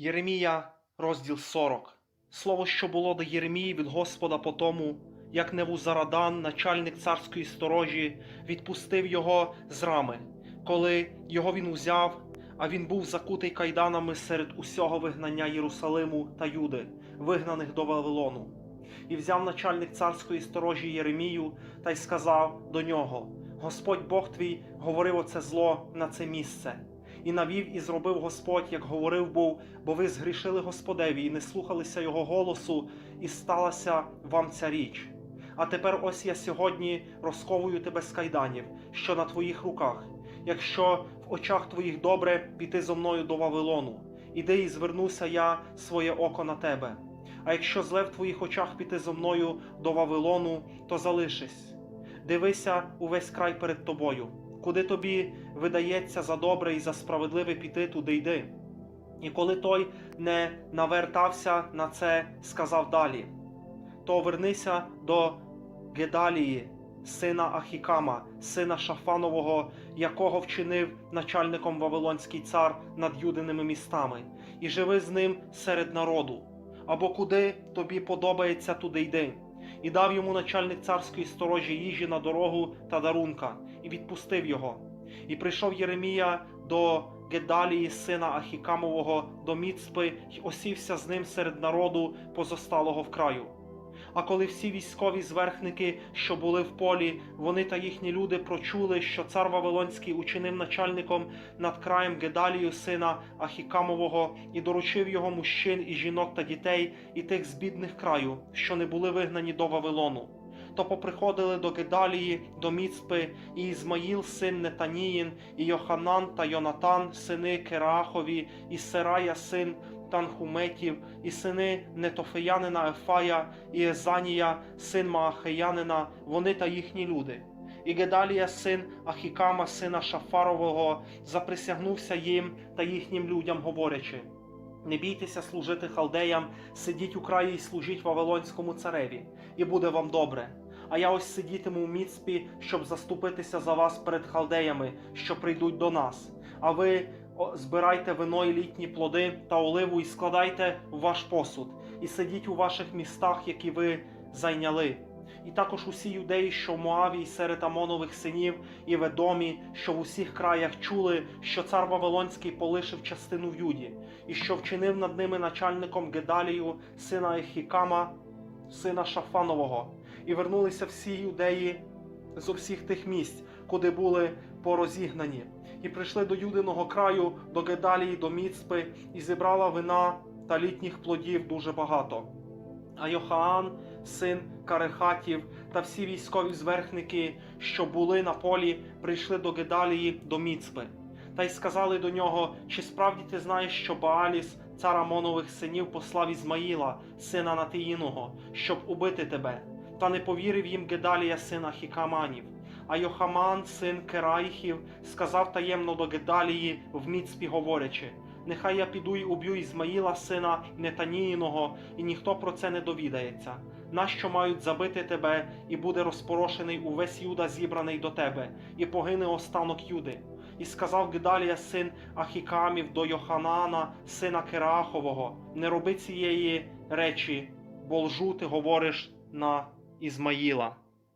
Єремія, розділ 40. Слово, що було до Єремії від Господа по тому, як Невузарадан, начальник царської сторожі, відпустив його з рами, коли його він узяв, а він був закутий кайданами серед усього вигнання Єрусалиму та Юди, вигнаних до Вавилону. І взяв начальник царської сторожі Єремію та й сказав до нього: Господь Бог твій говорив оце зло на це місце. І навів і зробив Господь, як говорив був, бо ви згрішили Господеві і не слухалися Його голосу, і сталася вам ця річ. А тепер ось я сьогодні розковую тебе з кайданів, що на твоїх руках, якщо в очах твоїх добре піти зо мною до Вавилону, іди і звернуся я своє око на тебе. А якщо зле в твоїх очах піти зо мною до Вавилону, то залишись. Дивися увесь край перед тобою, куди тобі видається за добре і за справедливе піти, туди йди. І коли той не навертався на це, сказав далі: то вернися до Гедалії, сина Ахікама, сина Шафанового, якого вчинив начальником Вавилонський цар над юдиними містами, і живи з ним серед народу. Або куди тобі подобається, туди йди. І дав йому начальник царської сторожі їжі на дорогу та дарунка, і відпустив його. І прийшов Єремія до Гедалії, сина Ахікамового, до Міцпи, й осівся з ним серед народу позосталого в краю. А коли всі військові зверхники, що були в полі, вони та їхні люди прочули, що цар Вавилонський учинив начальником над краєм Гедалію, сина Ахікамового, і доручив його мужчин і жінок та дітей, і тих з бідних краю, що не були вигнані до Вавилону. То поприходили до Гедалії, до Міцпи, і Ізмаїл, син Нетаніїн, і Йоханан та Йонатан, сини Керахові, і Серая, син Танхуметів, і сини Нетофеянина Ефая, і Езанія, син Маахеянина, вони та їхні люди. І Гедалія, син Ахікама, сина Шафарового, заприсягнувся їм та їхнім людям, говорячи: Не бійтеся служити халдеям, сидіть у краї і служіть Вавилонському цареві, і буде вам добре. А я ось сидітиму в Міцпі, щоб заступитися за вас перед халдеями, що прийдуть до нас. А ви збирайте вино і літні плоди та оливу і складайте в ваш посуд, і сидіть у ваших містах, які ви зайняли. І також усі юдеї, що в Моаві, і серед Амонових синів, і в Едомі, що в усіх краях чули, що цар Вавилонський полишив частину в Юді, і що вчинив над ними начальником Гедалію, сина Ехікама, сина Шафанового, і вернулися всі юдеї з усіх тих місць, куди були порозігнані, і прийшли до Юдиного краю, до Гедалії, до Міцпи, і зібрала вина та літніх плодів дуже багато. А Йохаан, син Карехатів, та всі військові зверхники, що були на полі, прийшли до Гедалії, до Міцпи. Та й сказали до нього: чи справді ти знаєш, що Бааліс, цар Амонових синів, послав Ізмаїла, сина Натиїного, щоб убити тебе? Та не повірив їм Гедалія, сина Хікаманів. А Йохаман, син Кераїхів, сказав таємно до Гедалії в Міцпі, говорячи: Нехай я піду і уб'ю Ізмаїла, сина Нетаніїного, і ніхто про це не довідається. Нащо мають забити тебе, і буде розпорошений увесь Юда, зібраний до тебе, і погине останок Юди. І сказав Гедалія, син Ахікамів, до Йоханана, сина Керахового: Не роби цієї речі, бо лжу ти говориш на Ізмаїла.